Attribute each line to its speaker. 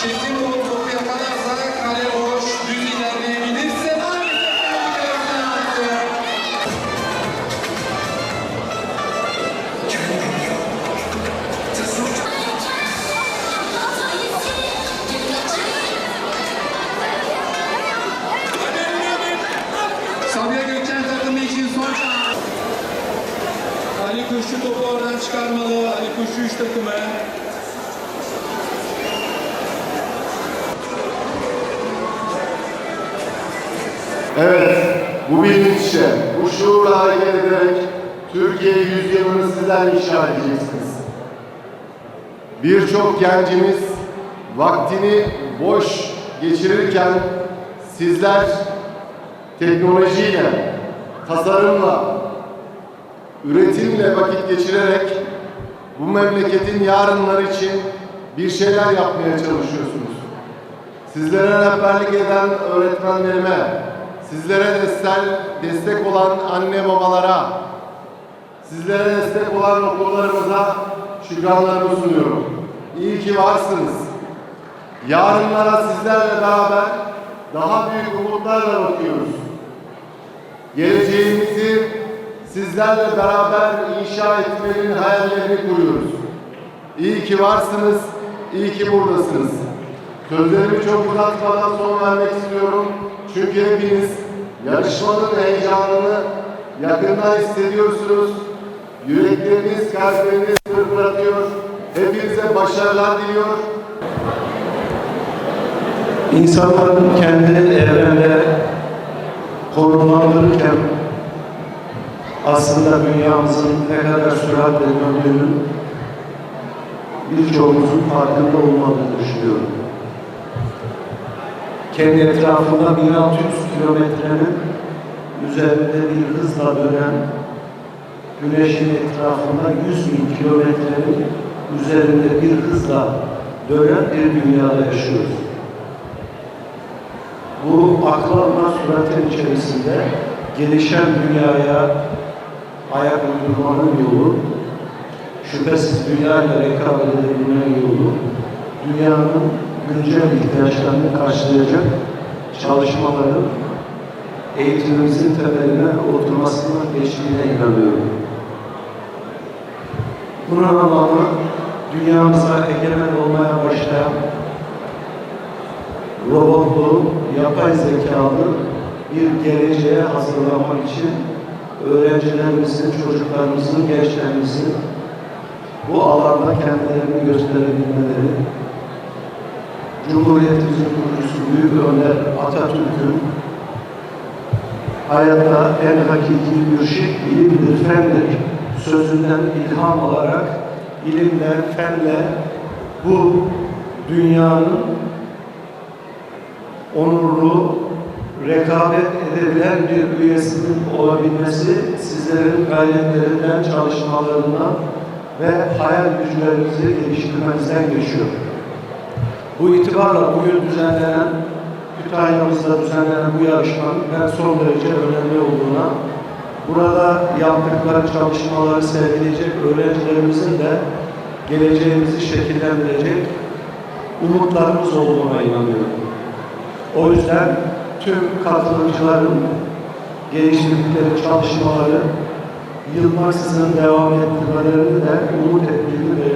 Speaker 1: Kesin bu topu yakalarsa kale boş, düz ilerleyebilirse. Sabiha Gökçen takımı için son şans. Ali Kuşçu topu oradan çıkarmalı. Ali Kuşçu 3 takımı.
Speaker 2: Evet, bu bilinçle, bu şuurla hareket ederek Türkiye yüzyılını sizler inşa edeceksiniz. Birçok gencimiz vaktini boş geçirirken sizler teknolojiyle, tasarımla, üretimle vakit geçirerek bu memleketin yarınları için bir şeyler yapmaya çalışıyorsunuz. Sizlere rehberlik eden öğretmenlerime, sizlere destek, destek olan anne babalara, sizlere destek olan okullarımıza şükranlarımı sunuyorum. İyi ki varsınız. Yarınlara sizlerle beraber daha büyük umutlarla bakıyoruz. Geleceğimizi sizlerle beraber inşa etmenin hayallerini kuruyoruz. İyi ki varsınız, iyi ki buradasınız. Sözlerimi çok uzatmadan son vermek istiyorum. Çünkü hepiniz yarışmanın heyecanını yakından hissediyorsunuz. Yürekleriniz, kalpleriniz fırlatıyor. Hepinize başarılar diliyor.
Speaker 3: İnsanların kendini evrende konumlandırırken aslında dünyamızın ne kadar süratle döndüğünün birçoğumuzun farkında olmadığını düşünüyorum. Kendi etrafında 1600 kilometrenin üzerinde bir hızla dönen Güneşin etrafında 100 bin kilometrenin üzerinde bir hızla dönen bir dünyada yaşıyoruz. Bu akla almaz süratin içerisinde gelişen dünyaya ayak uydurmanın yolu, şüphesiz dünyayla rekabet edebilmenin yolu, dünyanın güncel ihtiyaçlarını karşılayacak çalışmaların eğitimimizin temeline oturmasına geçtiğine inanıyorum. Bunun anlamı dünyamıza egemen olmaya başlayan robotlu, yapay zekalı bir geleceğe hazırlamak için öğrencilerimizin, çocuklarımızın, gençlerimizin bu alanda kendilerini gösterebilmeleri, Cumhuriyetimizin kurucusu Büyük Önder Atatürk'ün hayatta en hakiki mürşit ilimdir, fendir sözünden ilham alarak ilimle, fenle bu dünyanın onurlu, rekabet edebilen bir üyesinin olabilmesi sizlerin gayretlerinden, çalışmalarından ve hayal güçlerinizi geliştirmenizden geçiyor. Bu itibarla bugün düzenlenen, Kütahya'mızda düzenlenen bu yarışmanın ben son derece önemli olduğuna, burada yaptıkları çalışmaları sergileyecek öğrencilerimizin de geleceğimizi şekillendirecek umutlarımız olduğuna inanıyorum. O yüzden tüm katılımcıların geliştirdikleri çalışmaları yılmaksızın devam ettirmelerini de umut belirtmek istiyorum.